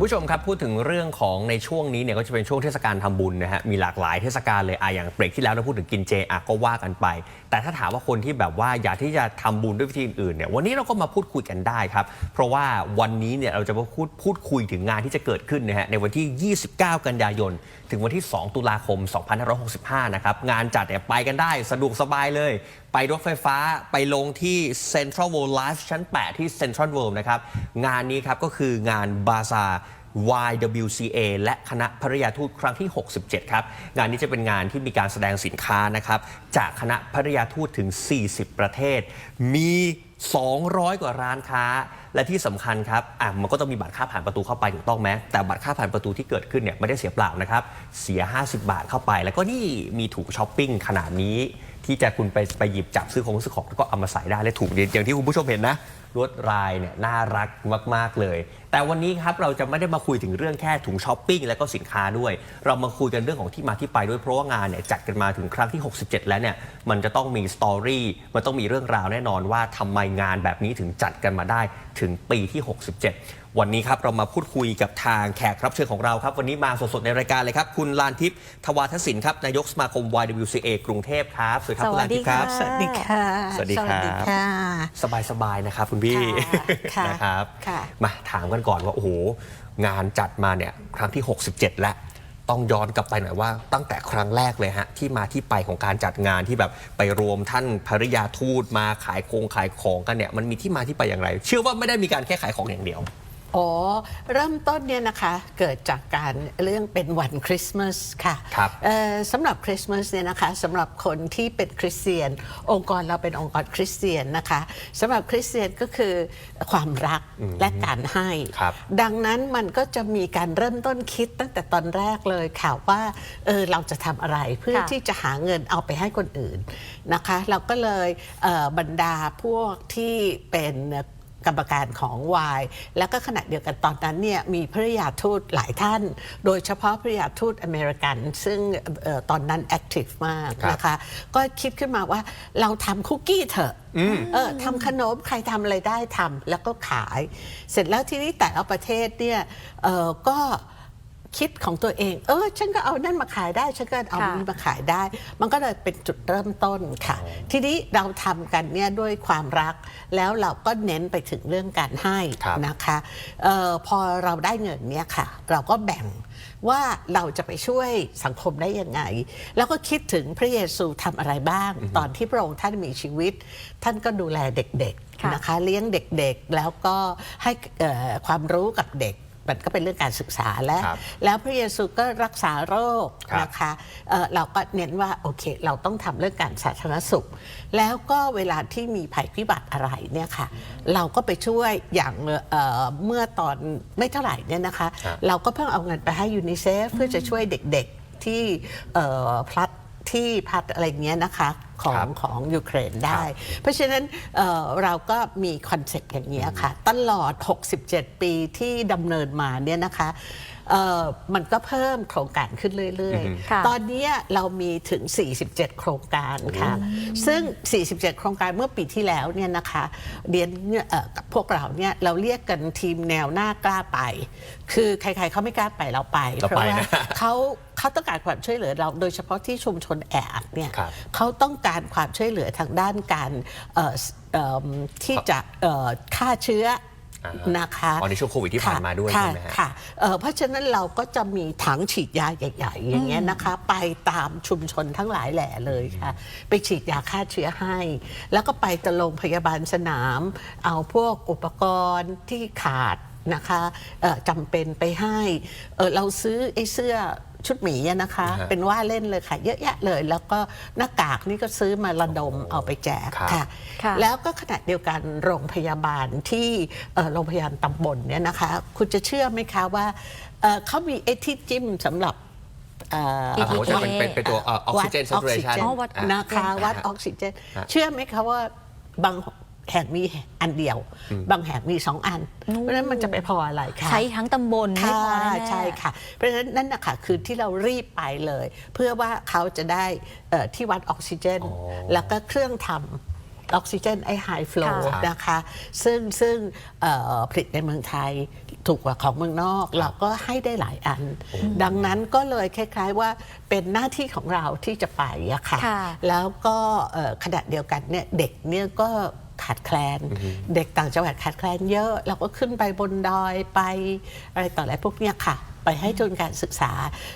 คุณผู้ชมครับพูดถึงเรื่องของในช่วงนี้เนี่ยก็จะเป็นช่วงเทศกาลทำบุญนะฮะมีหลากหลายเทศกาลเลยอะอย่างเบรกที่แล้วเราพูดถึงกินเจอะก็ว่ากันไป แต่ถ้าถามว่าคนที่แบบว่าอยากที่จะทำบุญด้วยวิธีอื่นๆเนี่ยวันนี้เราก็มาพูดคุยกันได้ครับ เพราะว่าวันนี้เนี่ยเราจะมาพูดพูดคุยถึงงานที่จะเกิดขึ้นนะฮะในวันที่ 29 กันยายน ถึงวันที่ 2 ตุลาคม 2565 นะครับ งานจัดเนี่ยไปกันได้สะดวกสบายเลย ไปรถไฟฟ้าไปลงที่ Central World Life ชั้น 8 ที่ Central World นะครับ งานนี้ครับก็คืองานบาซา YWCA และคณะภริยาทูตครั้งที่ 67 ครับ งานนี้จะเป็นงานที่มีการแสดงสินค้านะครับ จากคณะภริยาทูตถึง 40 ประเทศ มี 200 กว่าร้านค้า และที่สำคัญครับอะมันก็ต้องมีบัตรค่าผ่านประตูเข้าไปถูกต้องไหมแต่บัตรค่าผ่านประตูที่เกิดขึ้นเนี่ยไม่ได้เสียเปล่านะครับ เสีย 50 บาทเข้าไป แล้วก็นี่มีถุงช้อปปิ้งขนาดนี้ ที่จะคุณไปไปหยิบจับซื้อของซื้อของแล้วก็เอามาใส่ได้และถูกอย่างที่คุณผู้ชมเห็นนะลวดลายเนี่ยน่ารักมาก ๆ เลย แต่วันนี้ครับเราจะไม่ได้มาคุยถึงเรื่องแค่ถุงช้อปปิ้งและก็สินค้าด้วย เรามาคุยกันเรื่องของที่มาที่ไปด้วยเพราะว่างานเนี่ยจัดกันมาถึงครั้งที่ 67 แล้วเนี่ยมันจะต้องมีสตอรี่มันต้องมีเรื่องราวแน่นอนว่าทำไมงานแบบนี้ถึงจัดกันมาได้ถึงปีที่ 67 วันนี้ครับเรามาพูดคุยกับทางแขกรับเชิญของเราครับ วันนี้มาสดๆในรายการเลยครับ คุณลานทิพย์ทวาทศิลป์ครับนายกสมาคม YWCA กรุงเทพครับสวัสดีครับคุณลานทิพย์ครับ สวัสดีค่ะ สวัสดีครับสวัสดีค่ะสบายๆนะครับ คุณพี่ค่ะนะครับค่ะมาถามกันก่อนว่าโอ้โหงานจัดมาเนี่ยครั้งที่ 67 แล้วต้องย้อนกลับไปหน่อยว่าตั้งแต่ครั้งแรกเลยฮะ ที่มาที่ไปของการจัดงานที่แบบไปรวมท่านภริยาทูตมาขายโครงขายของกันเนี่ยมันมีที่มาที่ไปอย่างไร เชื่อว่าไม่ได้มีการแค่ขายของอย่างเดียว อ๋อ เริ่มต้นเนี่ยนะคะเกิดจากการเรื่องเป็นวันคริสต์มาสค่ะครับเอ่อสำหรับคริสต์มาสเนี่ยนะคะสำหรับคนที่เป็นคริสเตียน องค์กรเราเป็นองค์กรคริสเตียนนะคะสำหรับคริสเตียนก็คือความรักและการให้ครับดังนั้นมันก็จะมีการเริ่มต้นคิดตั้งแต่ตอนแรกเลยค่ะว่าเออเราจะทำอะไรเพื่อค่ะที่จะหาเงินเอาไปให้คนอื่นนะคะ เราก็เลยเอ่อบรรดาพวกที่เป็น กรรมการของวายแล้วก็ขณะเดียวกันตอนนั้นเนี่ยมีภริยาทูตหลายท่าน โดยเฉพาะภริยาทูตอเมริกัน ซึ่งเอ่อตอนนั้นแอคทีฟมากครับนะคะ ก็คิดขึ้นมาว่าเราทำคุกกี้เถอะเออทำขนมใครทำอะไรได้ทำแล้วก็ขาย เสร็จแล้วทีนี้แต่ละประเทศเนี่ยเอ่อก็ คิดของตัวเอง เออ ฉันก็เอานั่นมาขายได้ ฉันก็เอาค่ะนี้มาขายได้ มันก็เลยเป็นจุดเริ่มต้นค่ะ ทีนี้เราทำกันเนี่ยด้วยความรัก แล้วเราก็เน้นไปถึงเรื่องการให้ครับนะคะเออพอเราได้เงินเนี่ยค่ะ เราก็แบ่งว่าเราจะไปช่วยสังคมได้ยังไง แล้วก็คิดถึงพระเยซูทำอะไรบ้าง ตอนที่พระองค์ท่านมีชีวิต ท่านก็ดูแลเด็กค่ะๆนะคะ เลี้ยงเด็กๆ แล้วก็ให้เอ่อความรู้กับเด็ก มันก็เป็นเรื่องการศึกษาแล้ว ครับแล้วพระเยซูก็รักษาโรคครับนะคะเอ่อเราก็เน้นว่าโอเค เราต้องทำเรื่องการสาธารณสุข แล้วก็เวลาที่มีภัยพิบัติอะไรเนี่ยค่ะ เราก็ไปช่วยอย่างเอ่อเมื่อตอนไม่เท่าไหร่เนี่ยนะคะ ครับ เราก็เพิ่งเอาเงินไปให้ยูนิเซฟเพื่อจะช่วยเด็กๆที่เอ่อพลัดที่พัดอะไรเงี้ยนะคะ ขอครังบของยูเครนได้ เพราะฉะนั้นเอ่อเราก็มีคอนเซ็ปต์อย่างนี้ยค่ะ ตลอด 67 ปีที่ดำเนินมาเนี่ยนะคะเอ่อมันก็เพิ่มโครงการขึ้นเรื่อยค่ะๆตอนเนี้ยเรามีถึง 47 โครงการค่ะ ซึ่ง 47 โครงการเมื่อปีที่แล้วเนี่ยนะคะเรียนเนี่ยเอ่อกับพวกเราเนี่ยเราเรียกกันทีมแนวหน้ากล้าไป คือใครๆเขาไม่กล้าไปเราไปเราเพราะไปว่านะเขา เขาต้องการความช่วยเหลือเราโดยเฉพาะที่ชุมชนแออัดเนี่ยครับเขาต้องการความช่วยเหลือทางด้านการเอ่อเอิ่มที่จะเอ่อฆ่าเชื้ออานะคะอ๋อในช่วงโควิดที่ผ่านมาด้วยค่ะใช่ไหมฮะค่ะเอ่อเพราะฉะนั้นเราก็จะมีถังฉีดยาใหญ่ ๆ อย่างเงี้ยนะคะ ไปตามชุมชนทั้งหลายแหล่เลยค่ะ ไปฉีดยาฆ่าเชื้อให้ แล้วก็ไปตะโรงพยาบาลสนาม เอาพวกอุปกรณ์ที่ขาดนะคะเอ่อจำเป็นไปให้เอ่อเราซื้อไอ้เสื้อ ชุดหมีอะนะคะ ฮะเป็นว่าเล่นเลยค่ะ เยอะแยะเลย แล้วก็หน้ากากนี่ก็ซื้อมาระดมเอาไปแจกครับ ค่ะ ค่ะ แล้วก็ขณะเดียวกันโรงพยาบาลที่เอ่อโรงพยาบาลตำบลเนี่ยนะคะ คุณจะเชื่อไหมคะว่าเอ่อเขามีไอ้ที่จิ้มสำหรับเอ่อ อ่าผมว่าจะเป็นเป็นเป็นตัวออกซิเจนวัด saturation อ๋อวัดอ่านะคะวัดออกซิเจน ฮะเชื่อไหมคะว่าบาง แห่งมีอันเดียว บางแห่งมีสองอัน เพราะฉะนั้นมันจะไปพออะไรคะใช้ทั้งตำบลไม่พอแน่ๆใช่ค่ะ เพราะฉะนั้นนั่นนะคะคือที่เรารีบไปเลย เพื่อว่าเขาจะได้เอ่อที่วัดออกซิเจนอ๋อแล้วก็เครื่องทำออกซิเจนไอไฮฟลูค่ะนะคะ ซึ่งซึ่งเอ่อผลิตในเมืองไทยถูกกว่าของเมืองนอก เราก็ให้ได้หลายอัน ดังนั้นก็เลยคล้ายๆว่าเป็นหน้าที่ของเราที่จะไปอะค่ะค่ะแล้วก็เอ่อขณะเดียวกันเนี่ยเด็กเนี่ยก็ ขาดแคลน เด็กต่างจังหวัดขาดแคลนเยอะ เราก็ขึ้นไปบนดอยไปอะไรต่ออะไรพวกเนี้ยค่ะ ไปให้ทุนการศึกษา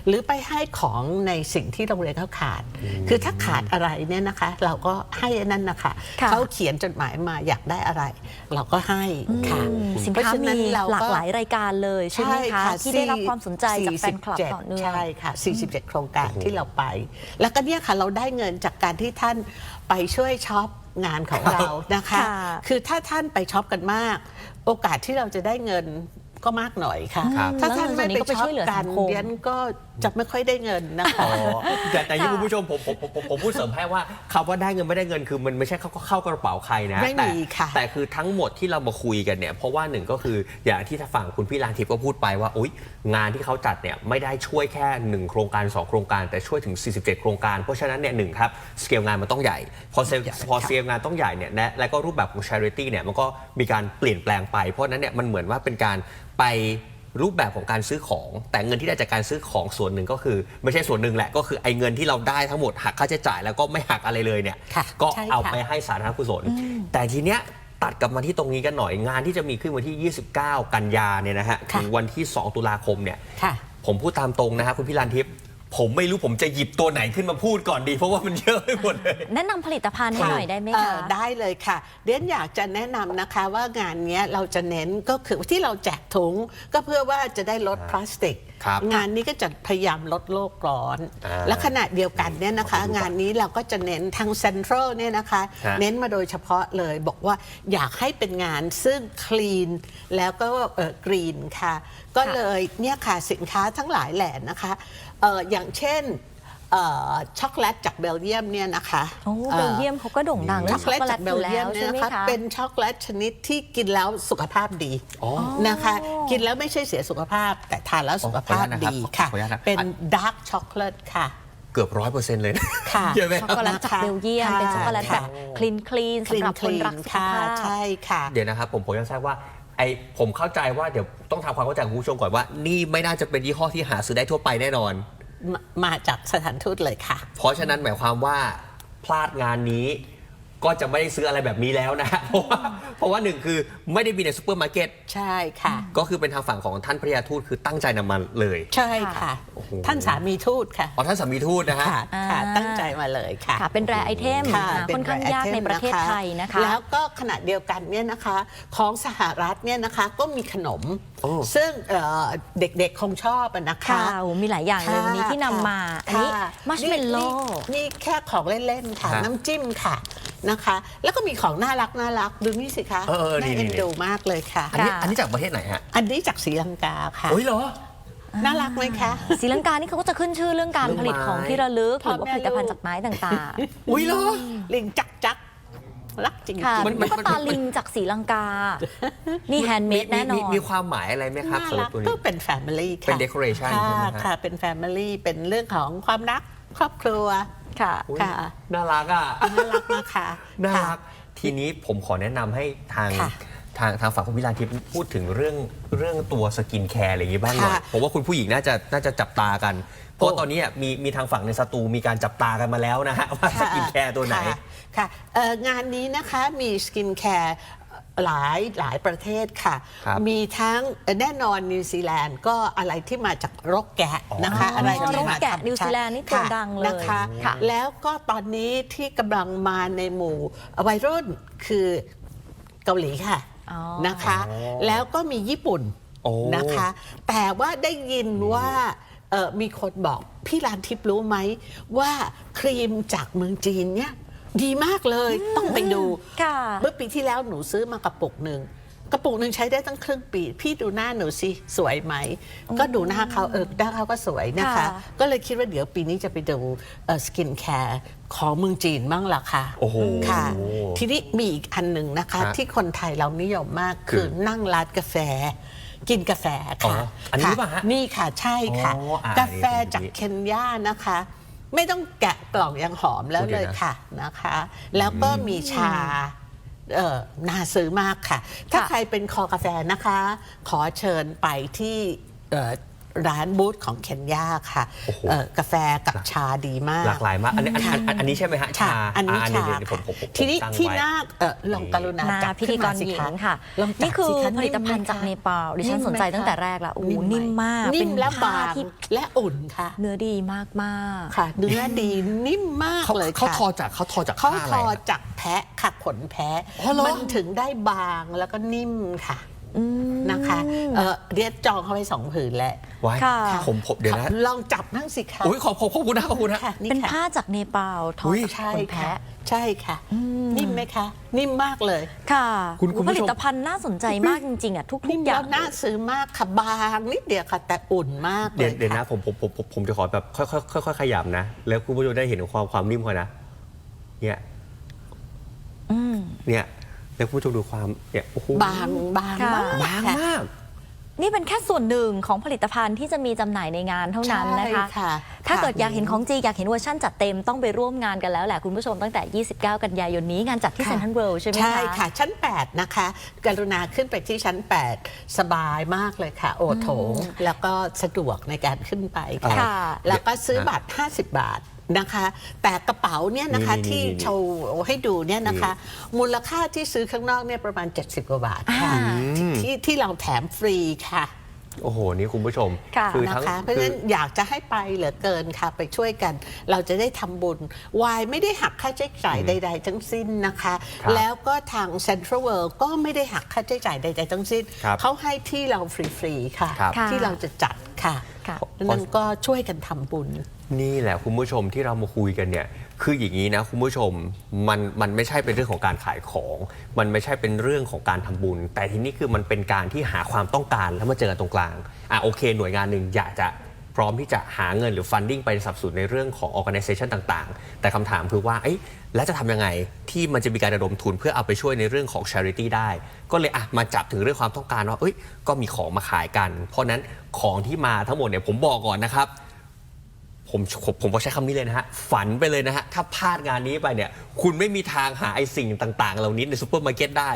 หรือไปให้ของในสิ่งที่โรงเรียนเขาขาด คือถ้าขาดอะไรเนี่ยนะคะ เราก็ให้อันนั้นนะคะค่ะ เขาเขียนจดหมายมาอยากได้อะไร เราก็ให้ค่ะอืมสินเพระค้าฉะมีเรหลากหลายรายการเลยใช่ไหมคะที่ได้รับความสนใจจากแฟนคลับ47ต่อเนื่อง ใช่ค่ะ 47 โครงการที่เราไป แล้วก็เนี่ยค่ะเราได้เงินจากการที่ท่านไปช่วยช็อป งานของเรานะคะ ค่ะ คือถ้าท่านไปช็อปกันมาก โอกาสที่เราจะได้เงิน ก็มากหน่อยค่ะ ครับ ถ้าท่านแล้วเงินส่วนนี้ไม่ก็ไปไปช็อช่ปวยเหลือกัสันงคมเรียนก็จะไม่ค่อยได้เงินนะคะ อ๋อแต่แต่ที่ค่ะคุณผู้ชมผมผมผมผมผมพูดเสริมให้ว่าคำว่าได้เงินไม่ได้เงินคือมันไม่ใช่เข้าเข้ากระเป๋าใครนะไม่มีแต่ค่ะ แต่คือทั้งหมดที่เรามาคุยกันเนี่ยเพราะว่าหนึ่งก็คืออย่างที่ทางฝั่งคุณพี่ลานทิพย์ก็พูดไปว่าอุ๊ย งานที่เขาจัดเนี่ยไม่ได้ช่วยแค่ 1 โครงการ 2 โครงการ แต่ช่วยถึง 47 โครงการ เพราะฉะนั้นเนี่ยหนึ่งครับสเกลงานมันต้องใหญ่พอเซลพอสเกลงานต้องใหญ่เนี่ยและและก็รูปแบบของ charity เนี่ยมันก็มีการเปลี่ยนแปลงไป เพราะฉะนั้นเนี่ยมันเหมือนว่าเป็นการไปรูปแบบของการซื้อของ แต่เงินที่ได้จากการซื้อของส่วนหนึ่งก็คือ ไม่ใช่ส่วนหนึ่งแหละก็คือไอ้เงินที่เราได้ทั้งหมดหักค่าใช้จ่ายแล้วก็ไม่หักอะไรเลยเนี่ยค่ะก็ใช่ค่ะ เอาไปให้สาธารณกุศล แต่ทีเนี้ยตัดกลับมาที่ตรงนี้กันหน่อยงานที่จะมีขึ้นวันที่ 29 กันยาเนี่ยนะฮะค่ะ ถึงวันที่ 2 ตุลาคมเนี่ย ค่ะ ผมพูดตามตรงนะฮะคุณพี่ลานทิพย์ ผมไม่รู้ผมจะหยิบตัวไหนขึ้นมาพูดก่อนดี เพราะว่ามันเยอะไปหมดเลย แนะนำผลิตภัณฑ์ให้หน่อยได้ไหมเอ่คะ อได้เลยค่ะ เดียนอยากจะแนะนำนะคะว่างานเนี้ยเราจะเน้นก็คือที่เราแจกถุง ก็เพื่อว่าจะได้ลดพลาสติก ครับงานนี้ก็จะพยายามลดโลกร้อน อ่าและขณะเดียวกันเนี่ยนะคะ ขอบคุณครับงานนี้เราก็จะเน้นทางเซ็นทรัลเนี่ยนะคะ ฮะ เน้นมาโดยเฉพาะเลยบอกว่าอยากให้เป็นงานซึ่งคลีนแล้วก็กรีนค่ะ ก็เลยเนี่ยค่ะสินค้าทั้งหลายแหล่นะคะเอ่ออย่างเช่นเอ่อช็อกโกแลตจากเบลเยียมเนี่ยนะคะโอ้เบลเยียมเขาก็โด่งดังเรื่ช็อองกช็โกอกแลตโกแลจาตกอเบลยู่แล้เยียมวเนี่ใช่ยไหมนะคะคะเป็นช็อกโกแลตชนิดที่กินแล้วสุขภาพดีอ๋อนะคะ กินแล้วไม่ใช่เสียสุขภาพ แต่ทานแล้วสุขภาพขออนุญาตนะครับดีค่ะขออนุญาตนะเป็นดาร์กช็อกโกแลตค่ะเกือบร้อยเปอร์เซ็นต์เลยนะค่ะเยอะไหมช็อกครับโกแลตจากเบลเยียมค่ะเป็นช็อกโกแลตแบบค่ะคลีนคลีนคลีสำหนรับคคนลีรักนสุขค่ะภาพใช่ค่ะ เดี๋ยวนะครับผมผมจะทราบว่า ไอผมเข้าใจว่าเดี๋ยวต้องทำความเข้าใจกับคุณผู้ชมก่อนว่า นี่ไม่น่าจะเป็นยี่ห้อที่หาซื้อได้ทั่วไปแน่นอน มามาจากสถานทูตเลยค่ะ เพราะฉะนั้นหมายความว่าพลาดงานนี้ ก็จะไม่ได้ซื้ออะไรแบบนี้แล้วนะ เพราะว่าเพราะว่าหนึ่งคือไม่ได้มีในซูเปอร์มาร์เก็ตใช่ค่ะ ก็คือเป็นทางฝั่งของท่านพระยาทูตคือตั้งใจนำมาเลย ใช่ค่ะ โอ้โห ท่านสามีทูตค่ะอ๋อท่านสามีทูตนะฮะ ค่ะค่ะอ่าตั้งใจมาเลยค่ะ ค่ะ เป็นแรไอเทมค่ะนะเป็ค่อนข้างยากในประเทศไทยนะคะ แล้วก็ขณะเดียวกันเนี่ยนะคะ ของสหรัฐเนี่ยนะคะก็มีขนมโอ้ ซึ่งเอ่อเด็กๆ คงชอบอะนะคะ ค่ะโอ้มีหลายอย่างเลยวันนี้ที่นำมา อันนี้ค่ะมัชเมลโล่ นี่นี่แค่ของเล่น ๆ ค่ะ ฮะน้ำจิ้มค่ะนะคะ แล้วก็มีของน่ารักน่ารักดูนี่สิคะเออเออนี่น่าเอ็นนี่ดูมากเลยค่ะ อันนี้ค่ะ อันนี้จากประเทศไหนฮะอันนี้จากศรีลังกาค่ะ โอ้ยเหรอ น่ารักไหมคะ ศรีลังกานี่เขาก็จะขึ้นชื่อเรื่องการเรื่องผลิตของไม้ที่ระลึกหพ่อรือว่าแม่ผลิตภัณฑ์ลูกจากไม้ต่างอุ้ยเหรอ ลิงจักจัก รักจริงๆค่ะๆมัน ตุ๊กตาลิงจากศรีลังกา นี่แฮนด์เมดแน่นอมีนมีความหมายอะไรไหมครับน่าสำหรัรับกตัวก็นี้เป็น Family ค่ะเป็น decoration ค่ะใช่ไหมฮะ ค่ะ เป็น Family เป็นเรื่องของความรักครอบครัว ค่ะ อุ๊ยค่ะ น่ารักอะ น่ารักมากค่ะน่ารักค่ะทีนี้ผมขอแนะนำให้ทางค่ะทางทางฝั่งคุณวิลาทิพย์พูดถึงเรื่องเรื่องตัวสกินแคร์อะไรอย่างนี้บ้างหน่อยค่ะผมว่าคุณผู้หญิงน่าจะน่าจะจับตากัน เพราะโอ้ตอนนี้มีมีทางฝั่งในสตูมีการจับตากันมาแล้วนะฮะว่าสกินแคร์ตัวไหน ค่ะ ค่ะเอ่องานนี้นะคะมีสกินแคร์หลายหลายประเทศค่ะ ครับมีทั้งเอ่อแน่นอนนิวซีแลนด์ก็อะไรที่มาจากรกแกะนะคะ อ๋อออะไรที่รกมาแกะธรรมนิวซีแลนด์นี่โด่งดังเลยนะคะ ค่ะ แล้วก็ตอนนี้ที่กำลังมาในหมู่วัยรุ่นคือเกาหลีค่ะอ๋อ นะคะ อ๋อแล้วก็มีญี่ปุ่นโอ้ นะคะ แต่ว่าได้ยินว่าเอ่อมีคนบอกพี่ลานทิพย์รู้ไหมว่าครีมจากเมืองจีนเนี่ย ดีมากเลยต้องไปดู ค่ะ เมื่อปีที่แล้วหนูซื้อมากระปุกหนึ่งกระปุกหนึ่งใช้ได้ตั้งครึ่งปี พี่ดูหน้าหนูสิสวยไหม ก็ดูหน้าเขาเออหน้าเขาก็สวยนะคะ ค่ะ ก็เลยคิดว่าเดี๋ยวปีนี้จะไปดูสกินแคร์ของเมืองจีนบ้างล่ะค่ะโอ้โหค่ะ ทีนี้มีอีกอันหนึ่งนะคะ ฮะที่คนไทยเรานิยมมากคืคืออนั่งร้านกาแฟ กินกาแฟอ๋อค่ะอันนี้หรือเปล่าค่ะฮะนี่ค่ะใช่ค่ะ อ๋ออะกาแฟอันนี้ผมจากเคนยานะคะ ไม่ต้องแกะกล่องยังหอมแล้วโอ้เดี๋เลยวยนะค่ะนะคะ แล้วก็มีชาเอ่อน่าซื้อมากค่ะ ถ้าค่ะใครเป็นคอกาแฟนะคะ ขอเชิญไปที่เอ่อ ร้านบูธของเคนยาค่ะโอ้โห เอ่อกาแฟกับชาดีมาก หลากหลายมาก อันนี้อันอันอันอันนี้ใช่ไหมฮะค่ะชาอันนี้ะชาเดี๋ยวเดี๋ยวผมผมผมทีนี้ตั้งที่ไว้หน้าเอ่อลองกรุณานาจับพิธีกรขึ้นหญิมาสิงค่ะ ลองจับนี่คือสิะผลิตภัณฑ์จากเนปาลดิฉันสนใจตั้งแต่แรกแล้วโอ้โหนิ่มมากนิ่เป็มนและผ้าบางที่และอุ่นค่ะ เนื้อดีมากมากค่ะเนื้อดีนิ่มมากเขาเลยเขาค่ะทอจากเขาทอจากเขาผ้าอะทไรอฮะ จากแพะค่ะขนแพะ อ๋อเหรอ มันถึงได้บางแล้วก็นิ่มค่ะอืม นะคะเอ่อเรียกจองเขาไปสองผืนแล้วไว้ค่ะ ผมผมเดี๋ยวนะลองจับนั่งสิคะอุ้ยขอบขอบขอบคุณนะขอบคุณนะ ค่ะนี่เป็นค่ะ ผ้าจากเนปาลทออุ๊ย จากใช่ขนค่ะ แพะ ใช่ค่ะนิ่มไหมคะ นิ่มมากเลย ค่ะคุณคุณผผู้ชมลิตภัณฑ์น่าสนใจมากจริงๆอะทุกนิ่มๆอแล้ย่าวง น่าซื้อมากค่ะบางนิดเดียวค่ะ แต่อุ่นมากเลเดี๋ยวยเดี๋ยวนะค่ะผมผมผมผมผมจะขอแบบค่อยค่อยค่อยๆขยับนะ แล้วคุณผู้ชมได้เห็นความความนิ่มเขานะเนี่ยอืม เนี่ย แล้วคุณผู้ชมดูความเนี่ยโอ้โหบางบางค่ะ มากบางค่ะมาก นี่เป็นแค่ส่วนหนึ่งของผลิตภัณฑ์ที่จะมีจำหน่ายในงานเท่านั้นนะคะ ใช่ค่ะถ้าเกิดค่ะอยากเห็นของจริงอยากเห็นเวอร์ชั่นจัดเต็มต้องไปร่วมงานกันแล้วแหละคุณผู้ชมตั้งแต่ 29 กันยายนนี้งานจัดที่เซ็นทรัลเวิลด์ใช่ไหมคะ ใช่ค่ะ ชั้น 8 นะคะ กรุณาขึ้นไปที่ชั้น 8 สบายมากเลยค่ะ โอโถง แล้วก็สะดวกในการขึ้นไปค่ะ ค่ะ แล้วก็ซื้อบัตร 50 บาท นะคะ แต่กระเป๋าเนี่ยนะคะนี่ๆๆๆที่โชว์ให้ดูเนี่ยนะคะ มูลค่าที่ซื้อข้างนอกเนี่ยประมาณ 70 กว่าบาทค่ะอ่าที่ที่เราแถมฟรีค่ะโอ้โห นี่คุณผู้ชมค่ะอนะทั้งคะ เพราะฉะคือนั้นอยากจะให้ไปเหลือเกินค่ะ ไปช่วยกัน เราจะได้ทำบุญวายไม่ได้หักค่าใช้จ่ายใด ๆ ทั้งสิ้นนะคะครับแล้วก็ทาง Central World ก็ไม่ได้หักค่าใช้จ่ายใด ๆ ทั้งสิ้นครับเขาให้ที่เราฟรี ๆ ค่ะครับที่เราจะจัดค่ะค่ะนั่นก็ช่วยกันทำบุญ นี่แหละคุณผู้ชมที่เรามาคุยกันเนี่ยคืออย่างนี้นะคุณผู้ชมมันมันไม่ใช่เป็นเรื่องของการขายของ มันไม่ใช่เป็นเรื่องของการทำบุญ แต่ทีนี้คือมันเป็นการที่หาความต้องการแล้วมาเจอกันตรงกลางอะโอเค หน่วยงานหนึ่งอยากจะพร้อมที่จะหาเงินหรือ funding ไปสับสนในเรื่องของ organization ต่างๆ แต่คำถามคือว่าเอ้ยแล้วจะทำยังไงที่มันจะมีการระดมทุนเพื่อเอาไปช่วยในเรื่องของ charity ได้ ก็เลยอะมาจับถึงเรื่องความต้องการว่าเอ้ยก็มีของมาขายกัน เพราะนั้นของที่มาทั้งหมดเนี่ยผมบอกก่อนนะครับ ผมผมผมก็ใช้คำนี้เลยนะฮะ ฝันไปเลยนะฮะ ถ้าพลาดงานนี้ไปเนี่ย คุณไม่มีทางหาไอ้สิ่งต่างๆ เหล่านี้ในซูเปอร์มาร์เก็ตได้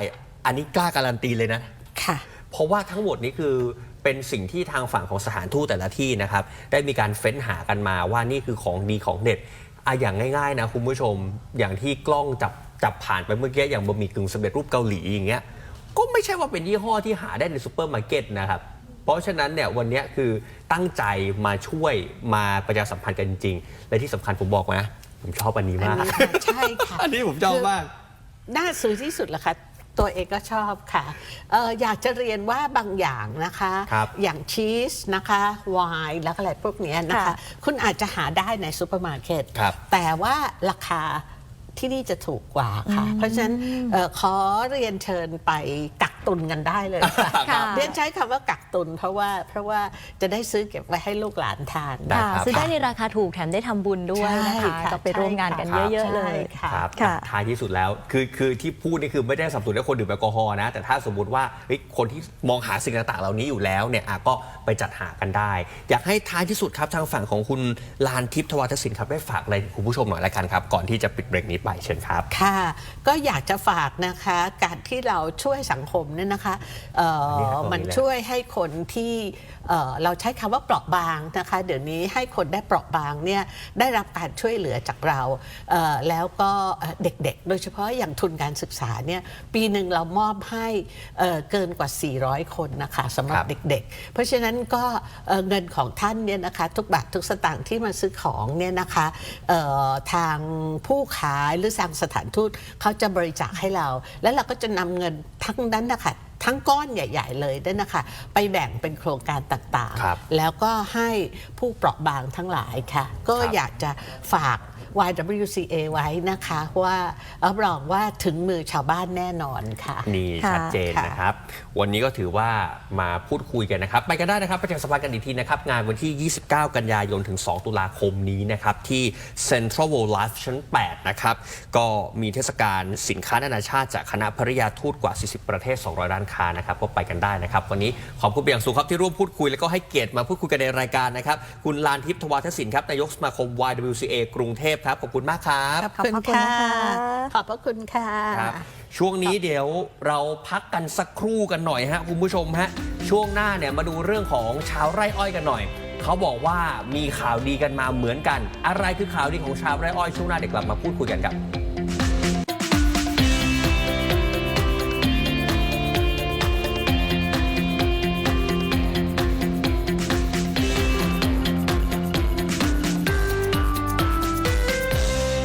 อันนี้กล้าการันตีเลยนะ ค่ะ เพราะว่าทั้งหมดนี้คือเป็นสิ่งที่ทางฝั่งของสถานทูตแต่ละที่นะครับ ได้มีการเฟ้นหากันมาว่านี่คือของดีของเด็ดอะอย่างง่ายๆนะคุณผู้ชมอย่างที่กล้องจับจับผ่านไปเมื่อกี้อย่างบะหมี่กึ่งสำเร็จรูปเกาหลีอย่างเงี้ยก็ไม่ใช่ว่าเป็นยี่ห้อที่หาได้ในซูเปอร์มาร์เก็ตนะครับ เพราะฉะนั้นเนี่ยวันเนี้ยคือตั้งใจมาช่วยมาประชาสัมพันธ์กันจริงๆ และที่สำคัญผมบอกนะ ผมชอบอันนี้อันมาก นี้ค่ะใช่ค่ะ อันนี้ผมชอบมาก น่าซื้อที่สุดละค่ะตัวเองก็ชอบค่ะเอออยากจะเรียนว่าบางอย่างนะคะ ครับอย่างชีสนะคะไวน์แล้วก็อะไรพวกเนี้ยนะคะ ค่ะ คุณอาจจะหาได้ในซูเปอร์มาร์เก็ตครับ แต่ว่าราคาที่นี่จะถูกกว่าค่ะ เพราะฉะนั้นเอ่อขอเรียนเชิญไปกัก ตุนกันได้เลยค่ะค่ะเรียนใช้คำว่ากักตุนเพราะว่าเพราะว่าจะได้ซื้อเก็บไว้ให้ลูกหลานทานได้ค่ะครับ ซื้อได้ในราคาถูกแถมได้ทำบุญด้วยนะคะใช่ก็ไปร่วมงานกันใช่เยอะ ๆ เลย ใช่ค่ะ ครับค่ะ ท้ายที่สุดแล้วคือคือที่พูดนี่คือไม่ได้สนับสนุนให้คนดื่มแอลกอฮอล์นะ แต่ถ้าสมมุติว่าเฮ้ยคนที่มองหาสิ่งต่างๆ เหล่านี้อยู่แล้วเนี่ยอะก็ไปจัดหากันได้ อยากให้ท้ายที่สุดครับทางฝั่งของคุณลานทิพย์ทวัฒสินครับได้ฝากอะไรถึงคุณผู้ชมหน่อยละกันครับ ก่อนที่จะปิดเบรกนี้ไปเชิญครับ ค่ะ ก็อยากจะฝากนะคะ การที่เราช่วยสังคมเนี่ยนะคะเอ่ออันนี้ครับตรงนี้มันเลยช่วยให้คนที่เอ่อเราใช้คำว่าเปราะบางนะคะเดี๋ยวนี้ให้คนได้เปราะบางเนี่ยได้รับการช่วยเหลือจากเราเอ่อแล้วก็เอ่อเด็กๆ โดยเฉพาะอย่างทุนการศึกษาเนี่ยปีหนึ่งเรามอบให้เอ่อเกินกว่า 400 คนนะคะสำหรับครับเด็กๆ เพราะฉะนั้นก็เอ่อเงินของท่านเนี่ยนะคะทุกบาททุกสตางค์ที่มาซื้อของเนี่ยนะคะเอ่อทางผู้ขายหรือทางสถานทูตเขาจะบริจาคให้เรา แล้วเราก็จะนำเงินทั้งนั้นนะคะทั้งก้อนใหญ่ ๆ เลยด้วยนะคะ ไปแบ่งเป็นโครงการต่างครับๆ แล้วก็ให้ผู้เปราะบางทั้งหลายค่ะ ก็ครับอยากจะฝาก YWCA ไว้นะคะว่ารับรองว่าถึงมือชาวบ้านแน่นอนค่ะ นี่ค่ะชัดเจนค่ะ นะครับ วันนี้ก็ถือว่ามาพูดคุยกันนะครับ ไปกันได้นะครับประชาสัมพันธ์กันอีกทีนะครับ งานวันที่ 29 กันยายนถึง 2 ตุลาคมนี้นะครับ ที่ Central World Life ชั้น 8 นะครับ ก็มีเทศกาลสินค้านานาชาติจากคณะภริยาทูตกว่า 40 ประเทศ 200 ร้านค้านะครับก็ไปกันได้นะครับ วันนี้ขอบคุณเป็นอย่างสูงครับที่ร่วมพูดคุย แล้วก็ให้เกียรติมาพูดคุยกันในรายการนะครับคุณลานทิพย์ทวารทศินครับนายกสมาคม YWCA กรุงเทพครับ ขอบคุณมากครับขอบคุณขอบคุณค่ะนะคะขอบพระคุณค่ะ ครับ ช่วงนี้เดี๋ยวเราพักกันสักครู่กันหน่อยฮะคุณผู้ชมฮะช่วงหน้าเนี่ยมาดูเรื่องของชาวไร่อ้อยกันหน่อย เขาบอกว่ามีข่าวดีกันมาเหมือนกัน อะไรคือข่าวดีของชาวไร่อ้อยช่วงหน้าเดี๋ยวกลับมาพูดคุยกันครับ